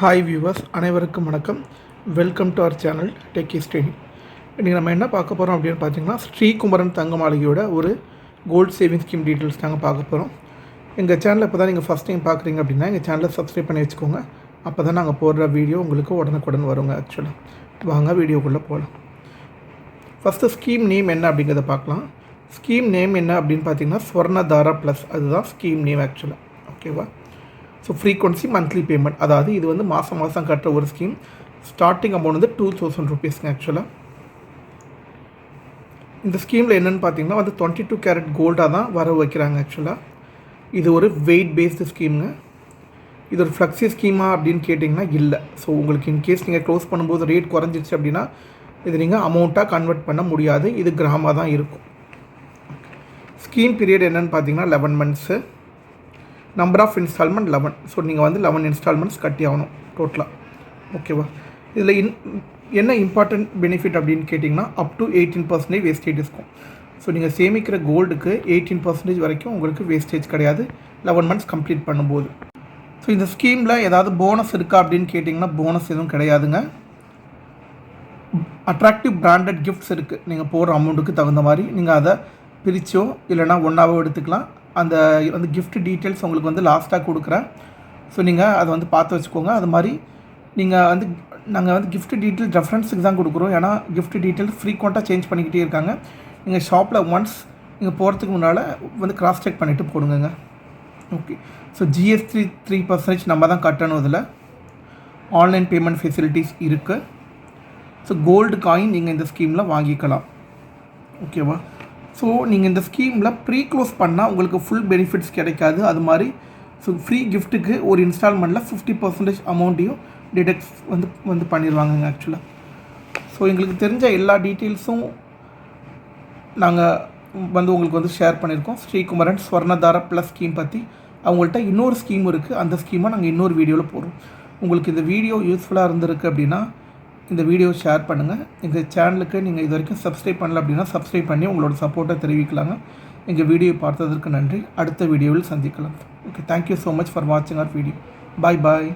Hi viewers அனைவருக்கும் வணக்கம். Welcome to our channel tech steady இன்றைக்கி நம்ம என்ன பார்க்க போகிறோம் அப்படின்னு பார்த்தீங்கன்னா ஸ்ரீகுமரன் தங்க மாளிகையோட ஒரு கோல்ட் சேவிங் ஸ்கீம் டீட்டெயில்ஸ் நாங்கள் பார்க்க போகிறோம் எங்கள் சேனலில் இப்போ தான் நீங்கள் ஃபஸ்ட் டைம் பார்க்குறீங்க அப்படின்னா எங்கள் சேனலை சப்ஸ்கிரைப் பண்ணி வச்சுக்கோங்க. அப்போ தான் நாங்கள் போடுற வீடியோ உங்களுக்கு உடனுக்குடன் வருங்க ஆக்சுவலாக வாங்க வீடியோக்குள்ளே போகலாம் ஃபஸ்ட்டு ஸ்கீம் நேம் என்ன அப்படிங்கிறத பார்க்கலாம். ஸ்கீம் நேம் என்ன அப்படின்னு பார்த்தீங்கன்னா ஸ்வர்ணதாரா ப்ளஸ் அதுதான் ஸ்கீம் நேம் ஆக்சுவலாக ஓகேவா ஸோ ஃப்ரீக்வன்சி மந்த்லி பேமெண்ட் அதாவது இது வந்து மாதம் மாதம் கட்டுற ஒரு ஸ்கீம் ஸ்டார்டிங் அமௌண்ட் வந்து டூ தௌசண்ட் ருபீஸ்ங்க ஆக்சுவலாக இந்த ஸ்கீமில் என்னென்னு பார்த்தீங்கன்னா வந்து டுவெண்ட்டி டூ கேரட் கோல்டாக தான் வர வைக்கிறாங்க ஆக்சுவலாக இது ஒரு வெயிட் பேஸ்டு ஸ்கீமுங்க இது ஒரு ஃப்ளெக்ஸி ஸ்கீமா அப்படின்னு கேட்டிங்கன்னா இல்லை. ஸோ உங்களுக்கு இன்கேஸ் நீங்கள் க்ளோஸ் பண்ணும்போது ரேட் குறைஞ்சிருச்சு அப்படின்னா இது நீங்கள் அமௌண்ட்டாக கன்வெர்ட் பண்ண முடியாது. இது கிராமாக தான் இருக்கும். ஸ்கீம் பீரியட் என்னென்னு பார்த்தீங்கன்னா eleven months number of installment eleven so நீங்கள் வந்து லெவன் இன்ஸ்டால்மெண்ட்ஸ் கட்டி ஆகணும் டோட்டலாக ஓகேவா இதில் இன் என்ன இம்பார்ட்டன்ட் பெனிஃபிட் அப்படின்னு கேட்டிங்கன்னா up to eighteen percentage wastage இருக்கும். ஸோ நீங்கள் சேமிக்கிற கோல்டுக்கு எயிட்டீன் பர்சன்டேஜ் வரைக்கும் உங்களுக்கு வேஸ்டேஜ் கிடையாது. லெவன் மந்த்ஸ் கம்ப்ளீட் பண்ணும்போது. ஸோ இந்த ஸ்கீமில் ஏதாவது போனஸ் இருக்கா அப்படின்னு கேட்டிங்கன்னா போனஸ் எதுவும் கிடையாதுங்க. அட்ராக்டிவ் பிராண்டட் கிஃப்ட்ஸ் இருக்குது நீங்கள் போடுற அமௌண்ட்டுக்கு தகுந்த மாதிரி நீங்கள் அதை பிரித்தோ இல்லைனா ஒன்றாவோ எடுத்துக்கலாம். அந்த வந்து கிஃப்ட் டீட்டெயில்ஸ் உங்களுக்கு வந்து லாஸ்ட்டாக கொடுக்குறேன். ஸோ நீங்கள் அதை வந்து பார்த்து வச்சுக்கோங்க. அது மாதிரி நீங்கள் வந்து நாங்கள் வந்து கிஃப்ட் டீட்டெயில் ரெஃபரன்ஸுக்கு தான் கொடுக்குறோம். ஏன்னா கிஃப்ட் டீட்டெயில் ஃப்ரீக்வெண்ட்டாக சேஞ்ச் பண்ணிக்கிட்டே இருக்காங்க. நீங்கள் ஷாப்பில் ஒன்ஸ் நீங்கள் போகிறதுக்கு முன்னால் வந்து கிராஸ் செக் பண்ணிவிட்டு போடுங்க okay so GST three percentage நம்ம தான் கட்டணும் இதில் ஆன்லைன் பேமெண்ட் ஃபெசிலிட்டிஸ் இருக்குது ஸோ கோல்டு காயின் நீங்கள் இந்த ஸ்கீமில் வாங்கிக்கலாம். ஓகேவா ஸோ நீங்கள் இந்த ஸ்கீமில் ப்ரீ க்ளோஸ் பண்ணால் உங்களுக்கு ஃபுல் பெனிஃபிட்ஸ் கிடைக்காது. அது மாதிரி ஸோ ஃப்ரீ கிஃப்ட்டுக்கு ஒரு இன்ஸ்டால்மெண்ட்டில் ஃபிஃப்டி பர்சன்டேஜ் அமௌண்ட்டையும் டிடெக்ட்ஸ் வந்து வந்து பண்ணிடுவாங்க ஆக்சுவலாக ஸோ எங்களுக்கு தெரிஞ்ச எல்லா டீட்டெயில்ஸும் நாங்கள் வந்து உங்களுக்கு வந்து ஷேர் பண்ணியிருக்கோம் ஸ்ரீகுமரன் ஸ்வர்ணதார ப்ளஸ் ஸ்கீம் பற்றி அவங்கள்ட்ட இன்னொரு ஸ்கீம் இருக்குது அந்த ஸ்கீமை நாங்கள் இன்னொரு வீடியோவில் போடுறோம். உங்களுக்கு இந்த வீடியோ யூஸ்ஃபுல்லாக இருந்திருக்கு அப்படின்னா இந்த வீடியோ ஷேர் பண்ணுங்கள் எங்கள் சேனலுக்கு நீங்கள் இது வரைக்கும் சப்ஸ்கிரைப் பண்ணல அப்படின்னா சப்ஸ்கிரைப் பண்ணி உங்களோட சப்போர்ட்டை தெரிவிக்கலாங்க. எங்கள் வீடியோ பார்த்ததற்கு நன்றி. அடுத்த வீடியோவில் சந்திக்கலாம். Okay thank you so much for வாட்சிங் ஆர் வீடியோ பாய் பாய்